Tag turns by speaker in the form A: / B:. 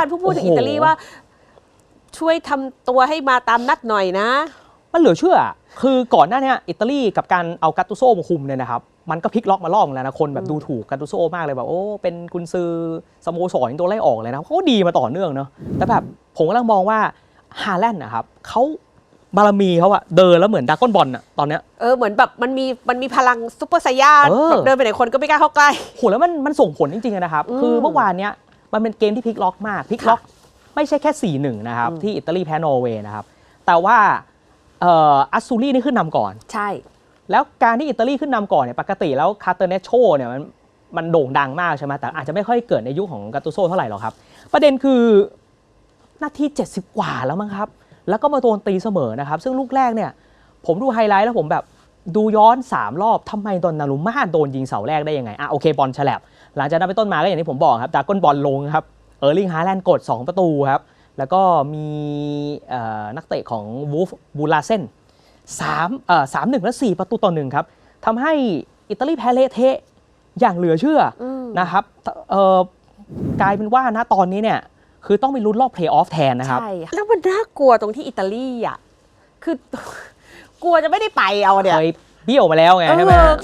A: านผู้พูดถึง
B: โอ้โห
A: อิตาลีว่า ช่วยทำตัวให้มาตามนัดหน่อยนะ
B: มันเหลือเชื่อ คือก่อนหน้าเนี้ยอิตาลีกับการเอากาตูโซมาคุมเนี่ยนะครับมันก็พลิกล็อกมาล่องแล้วนะคนแบบดูถูกกาตูโซมากเลยแบบโอ้เป็นกุนซือสโมสรตัวไล่ออกเลยนะเขาก็ดีมาต่อเนื่องเนาะแต่แบบผมกำลังมองว่าฮาแลนด์นะครับเขาบารมีเขาอะเดินแล้วเหมือนดรากอนบอลอะตอนเนี้ย
A: เออเหมือนแบบมันมีมันมีพลังซุปเปอร์ไซยา
B: เออ
A: แบบเดินไปไหนคนก็ไม่กล้าเข้าใกล้
B: โหแล้วมันมันส่งผลจริงๆอะนะครับ
A: อืม
B: คือเมื่อวานเนี้ย มันเป็นเกมที่พลิกล็อกมากพลิกล็อกไม่ใช่แค่4-1นะครับ
A: อืม
B: ที่อิตาลีแพ้นอร์เวย์นะครับ แต่ว่าเอ่ออัสซูรี่นี่ขึ้นนำก่อน
A: ใช่
B: แล้วการที่อิตาลีขึ้นนำก่อนเนี่ยปกติแล้วคาเตเนโชเนี่ยมันมันโด่งดังมากใช่ไหมแต่อาจจะไม่ค่อยเกิดในยุคของกาตูโซเท่าไหร่หรอกครับ ประเด็นคือนาที 70 กว่าแล้วมั้งครับ แล้วก็มาโดนตีเสมอนะครับ ซึ่งลูกแรกเนี่ย ผมดูไฮไลท์แล้วผมแบบ ดูย้อน 3 รอบทำไมดอนนารุมาโดนยิงเสาแรกได้ยังไงอะโอเคบอลฉลับหลังจากนั้นไปนต้นมาก็อย่างที่ผมบอกครับดากอนบอลลงครับเออร์ลิงฮาแลนด์กด 2 ประตูครับ แล้วก็มีเอ่อนักเตะของวูฟบูลาเซนสามเอ่อสามหนึ่งและสี่ประตูต่อหนึ่งครับทำให้อิตาลีแพ้เละเทะอย่างเหลือเชื่ออ
A: ม
B: นะครับเอ่อกลายเป็นว่านะตอนนี้เนี่ย คือต้องไปลุ้นรอบเพลย์ออฟแทนนะครับ
A: ใช่แล้วมันน่ากลัวตรงที่อิตาลีอะคือ กลัวจะไม่ได้ไปเอาเนี่ย
B: เคยเบี้ยวมาแล้วไงใช่ไหม
A: เออ